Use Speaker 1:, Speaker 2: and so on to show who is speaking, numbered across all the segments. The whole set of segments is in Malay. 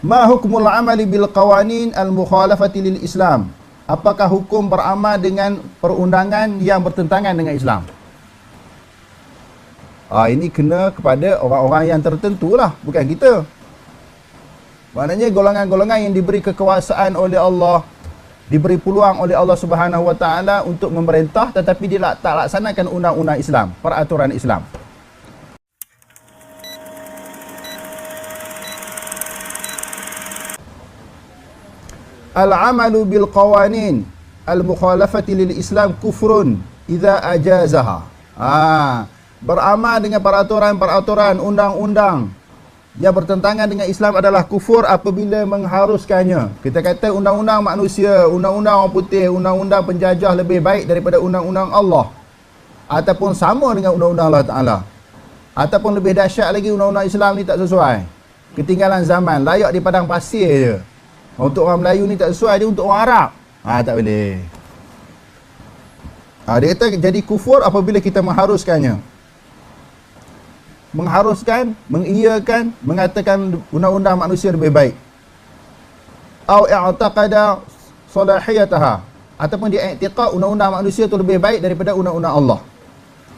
Speaker 1: Ma hukmul amali bil qawanin al mukhalafati lil Islam? Apakah hukum beramal dengan perundangan yang bertentangan dengan Islam? Ah ini kena kepada orang-orang yang tertentu lah, bukan kita. Maknanya golongan-golongan yang diberi kekuasaan oleh Allah, diberi peluang oleh Allah Subhanahu Wa Taala untuk memerintah tetapi dia tak laksanakan undang-undang Islam, peraturan Islam. Al-amalu bil qawanin al-mukhalafati lil Islam kufrun idza ajazaha. Ah, beramal dengan peraturan-peraturan undang-undang yang bertentangan dengan Islam adalah kufur apabila mengharuskannya. Kita kata undang-undang manusia, undang-undang orang putih, undang-undang penjajah lebih baik daripada undang-undang Allah. Ataupun sama dengan undang-undang Allah Ta'ala. Ataupun lebih dahsyat lagi undang-undang Islam ni tak sesuai. Ketinggalan zaman, layak di padang pasir je. Untuk orang Melayu ni tak sesuai, dia untuk orang Arab. Ha, tak boleh. Ha, dia kata jadi kufur apabila kita mengharuskannya. Mengharuskan, mengiyakan, mengatakan undang-undang manusia lebih baik. Au i'taqada salahiyataha ataupun dia i'tiqad undang-undang manusia itu lebih baik daripada undang-undang Allah.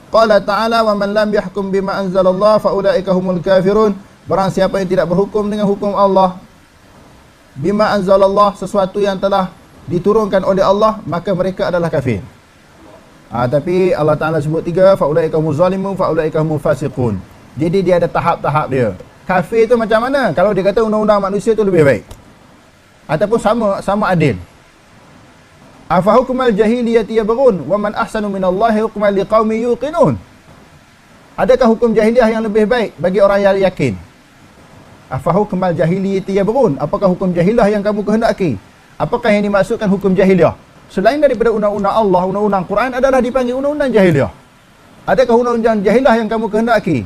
Speaker 1: Qala ta'ala wa man lam yahkum bima anzalallah fa ulaika humul kafirun. Barang siapa yang tidak berhukum dengan hukum Allah, bima anzalallah sesuatu yang telah diturunkan oleh Allah maka mereka adalah kafir. Ha, tapi Allah Taala sebut tiga faulaika muzalimun faulaika mufasiqun. Jadi dia ada tahap-tahap dia. Kafir tu macam mana? Kalau dia kata undang-undang manusia tu lebih baik. Ataupun sama sama adil. Afa hukmal jahiliyati yabghun wa man ahsanu minallahi hukman liqaumin yuqinun. Adakah hukum jahiliah yang lebih baik bagi orang yang yakin? Afahu kemal jahiliyati yabrun? Apakah hukum jahiliah yang kamu kehendaki? Apakah yang dimaksudkan hukum jahiliah? Selain daripada undang-undang Allah, undang-undang Quran adalah dipanggil undang-undang jahiliah. Adakah undang-undang jahiliah yang kamu kehendaki?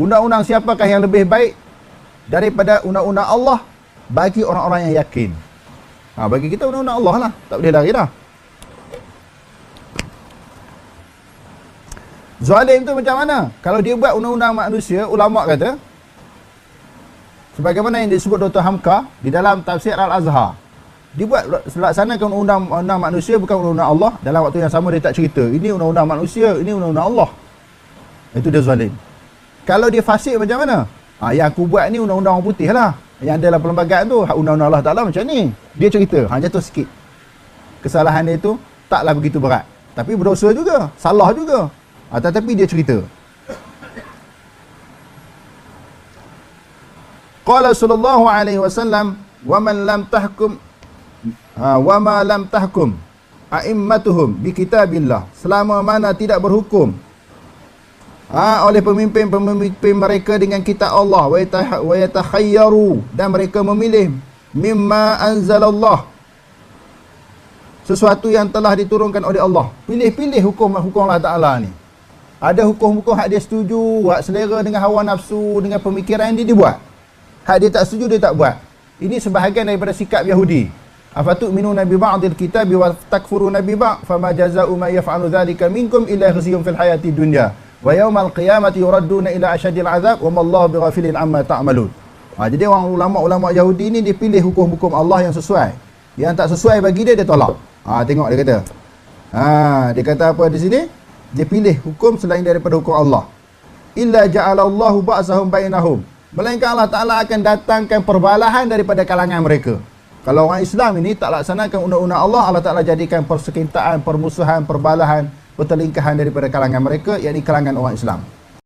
Speaker 1: Undang-undang siapakah yang lebih baik daripada undang-undang Allah bagi orang-orang yang yakin? Ha, bagi kita undang-undang Allah lah. Tak boleh lari dah. Zalim tu macam mana? Kalau dia buat undang-undang manusia, ulama kata, sebagaimana yang disebut Dr. Hamka di dalam tafsir Al-Azhar. Dia buat laksanakan undang-undang manusia bukan undang-undang Allah. Dalam waktu yang sama dia tak cerita. Ini undang-undang manusia, ini undang-undang Allah. Itu dia zalim. Kalau dia fasik macam mana? Ha, yang aku buat ni undang-undang orang putih lah. Yang dalam perlembagaan tu, undang-undang Allah Ta'ala macam ni. Dia cerita, ha, jatuh sikit. Kesalahan dia tu taklah begitu berat. Tapi berdosa juga, salah juga. Ha, tetapi dia cerita. Qala sallallahu alaihi wasallam wa man lam tahkum ha, wa ma lam tahkum a'immatuhum bi kitabillah selama mana tidak berhukum ha, oleh pemimpin-pemimpin mereka dengan kitab Allah wa yatakhayyaru dan mereka memilih mimma anzalallah sesuatu yang telah diturunkan oleh Allah. Pilih-pilih hukum-hukum Allah Ta'ala ni. Ada hukum-hukum hak dia setuju hak selera dengan hawa nafsu dengan pemikiran dia dibuat Hak dia tak setuju dia tak buat. Ini sebahagian daripada sikap Yahudi. Afatu minu nabi ba'dil kitab wa takfuru nabi ba' fama jazaa'u ma yaf'alu dhalika minkum illa khizyun fil hayati dunya wa yawmal qiyamati yuradduna ila ashadil azab wa mallahu bighafilin amma ta'malun. Ha, jadi orang ulama-ulama Yahudi ni dia pilih hukum-hukum Allah yang sesuai. Yang tak sesuai bagi dia dia tolak. Ha, tengok dia kata. Ha, dia kata apa di sini? Dia pilih hukum selain daripada hukum Allah. Illa ja'alallahu ba'sahum bainahum. Melainkan Allah Ta'ala akan datangkan perbalahan daripada kalangan mereka. Kalau orang Islam ini tak laksanakan undang-undang Allah, Allah Ta'ala jadikan persekintaan, permusuhan, perbalahan, pertelingkahan daripada kalangan mereka, yakni kalangan orang Islam.